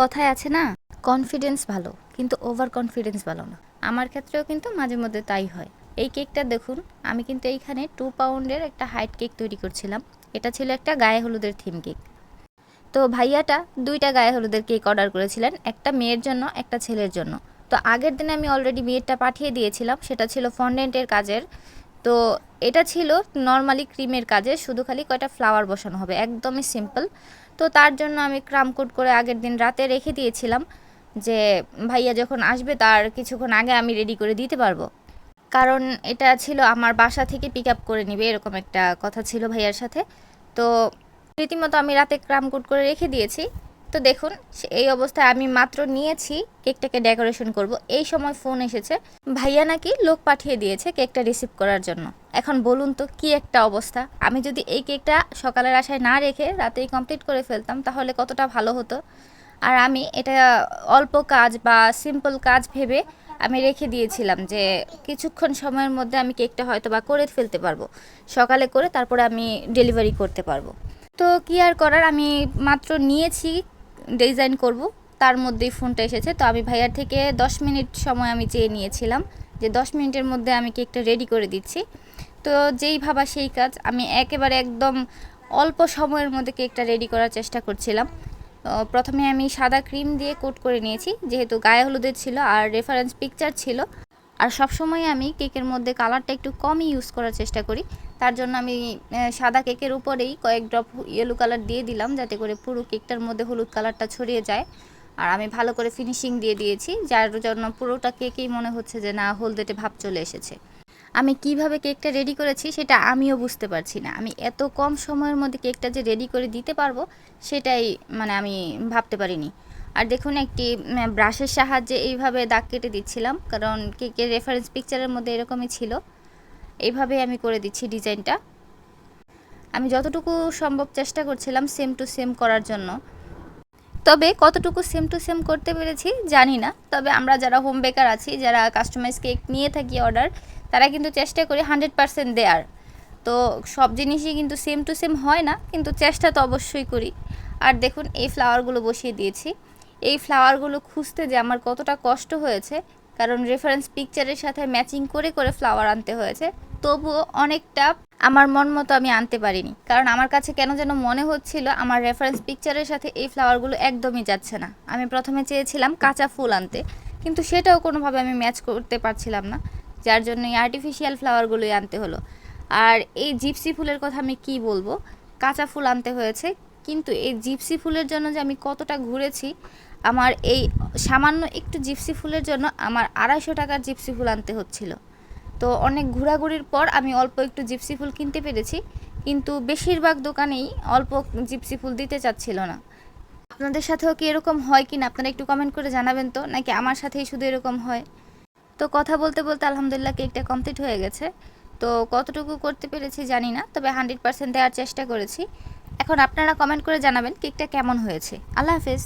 কথায় আছে না, কনফিডেন্স ভালো, কিন্তু ওভার কনফিডেন্স ভালো না। আমার ক্ষেত্রেও কিন্তু মাঝে মধ্যে তাই হয়। এই কেকটা দেখুন, আমি কিন্তু এইখানে টু পাউন্ডের একটা হাইট কেক তৈরি করছিলাম। এটা ছিল একটা গায়ে হলুদের থিম কেক। তো ভাইয়াটা দুইটা গায়ে হলুদের কেক অর্ডার করেছিলেন, একটা মেয়ের জন্য, একটা ছেলের জন্য। তো আগের দিনে আমি অলরেডি মেয়েরটা পাঠিয়ে দিয়েছিলাম, সেটা ছিল ফন্ডেন্টের কাজের তো এটা ছিল নর্মালি ক্রিমের কাজে, শুধু খালি কয়টা ফ্লাওয়ার বসানো হবে, একদমই সিম্পল তো তার জন্য আমি কোট করে আগের দিন রাতে রেখে দিয়েছিলাম যে, ভাইয়া যখন আসবে তার কিছুক্ষণ আগে আমি রেডি করে দিতে পারব। কারণ এটা ছিল আমার বাসা থেকে পিক আপ করে নিবে, এরকম একটা কথা ছিল ভাইয়ার সাথে। তো রীতিমতো আমি রাতে কোট করে রেখে দিয়েছি। তো দেখুন এই অবস্থায় আমি মাত্র নিয়েছি কেকটাকে ডেকোরেশন করব। এই সময় ফোন এসেছে, ভাইয়া নাকি লোক পাঠিয়ে দিয়েছে কেকটা রিসিভ করার জন্য। এখন বলুন তো, কি একটা অবস্থা? আমি যদি এই কেকটা সকালের আশায় না রেখে রাতেই কমপ্লিট করে ফেলতাম, তাহলে কতটা ভালো হতো? আর আমি এটা অল্প কাজ বা সিম্পল কাজ ভেবে আমি রেখে দিয়েছিলাম যে কিছুক্ষণ সময়ের মধ্যে আমি কেকটা হয়তো বা করে ফেলতে পারব। সকালে করে তারপরে আমি ডেলিভারি করতে পারব। তো কি আর করার? আমি মাত্র নিয়েছি ডিজাইন করব, তার মধ্যেই ফোনটা এসেছে। তো আমি ভাইয়ার থেকে দশ মিনিট সময় আমি চেয়ে নিয়েছিলাম যে দশ মিনিটের মধ্যে আমি কেকটা রেডি করে দিচ্ছি। তো যেই ভাবা সেই কাজ, আমি একেবারে একদম অল্প সময়ের মধ্যে কেকটা রেডি করার চেষ্টা করছিলাম। প্রথমে আমি সাদা ক্রিম দিয়ে কোট করে নিয়েছি, যেহেতু গায়ে হলুদের ছিল আর রেফারেন্স পিকচার ছিল। আর সবসময় আমি কেকের মধ্যে কালারটা একটু কমই ইউজ করার চেষ্টা করি। তার জন্য আমি সাদা কেকের উপরেই কয়েক ড্রপ ইয়েলো কালার দিয়ে দিলাম যাতে করে পুরো কেকটার মধ্যে হলুদ কালারটা ছড়িয়ে যায়। আর আমি ভালো করে ফিনিশিং দিয়ে দিয়েছি, যার জন্য পুরোটা কেকেই মনে হচ্ছে যে না, হলদেটে ভাব চলে এসেছে। আমি কীভাবে কেকটা রেডি করেছি সেটা আমিও বুঝতে পারছি না। আমি এত কম সময়ের মধ্যে কেকটা যে রেডি করে দিতে পারব সেটাই মানে আমি ভাবতে পারিনি। আর দেখুন একটি ব্রাশের সাহায্যে এইভাবে দাগ কেটে দিচ্ছিলাম, কারণ কেকের রেফারেন্স পিকচারের মধ্যে এরকমই ছিল। এইভাবে আমি করে দিচ্ছি ডিজাইনটা। আমি যতটুকু সম্ভব চেষ্টা করছিলাম সেম টু সেম করার জন্য। তবে কতটুকু সেম টু সেম করতে পেরেছি জানি না। তবে আমরা যারা হোম বেকার আছি, যারা কাস্টমাইজ কেক নিয়ে থাকি অর্ডার তারা কিন্তু চেষ্টা করি হান্ড্রেড পারসেন্ট দেয়ার। তো সব জিনিসই কিন্তু সেম টু সেম হয় না, কিন্তু চেষ্টা তো অবশ্যই করি। আর দেখুন, এই ফ্লাওয়ারগুলো বসিয়ে দিয়েছি। এই ফ্লাওয়ারগুলো খুঁজতে যে আমার কতটা কষ্ট হয়েছে, কারণ রেফারেন্স পিকচারের সাথে ম্যাচিং করে করে ফ্লাওয়ার আনতে হয়েছে। তবুও অনেকটা আমার মন মতো আমি আনতে পারিনি। কারণ আমার কাছে কেন যেন মনে হচ্ছিল আমার রেফারেন্স পিকচারের সাথে এই ফ্লাওয়ারগুলো একদমই যাচ্ছে না। আমি প্রথমে চেয়েছিলাম কাঁচা ফুল আনতে, কিন্তু সেটাও কোনোভাবে আমি ম্যাচ করতে পারছিলাম না, যার জন্য এই আর্টিফিশিয়াল ফ্লাওয়ারগুলোই আনতে হলো। আর এই জিপসি ফুলের কথা আমি কি বলব? কাঁচা ফুল আনতে হয়েছে, কিন্তু এই জিপসি ফুলের জন্য যে আমি কতটা ঘুরেছি, আমার এই সামান্য একটু জিপসি ফুলের জন্য আমার আড়াইশো টাকার জিপসি ফুল আনতে হচ্ছিল। তো অনেক ঘোরাঘুরির পর আমি অল্প একটু জিপসি ফুল কিনতে পেরেছি, কিন্তু বেশিরভাগ দোকানেই অল্প জিপসি ফুল দিতে চাচ্ছিল না। আপনাদের সাথেও কি এরকম হয় কি না আপনারা একটু কমেন্ট করে জানাবেন তো, নাকি আমার সাথেই শুধু এরকম হয়? তো কথা বলতে বলতে আলহামদুলিল্লাহ কেকটা কমপ্লিট হয়ে গেছে। তো কতটুকু করতে পেরেছি জানি না, তবে হান্ড্রেড পার্সেন্ট দেওয়ার চেষ্টা করেছি। এখন আপনারা কমেন্ট করে জানাবেন কেকটা কেমন হয়েছে। আল্লাহ হাফেজ।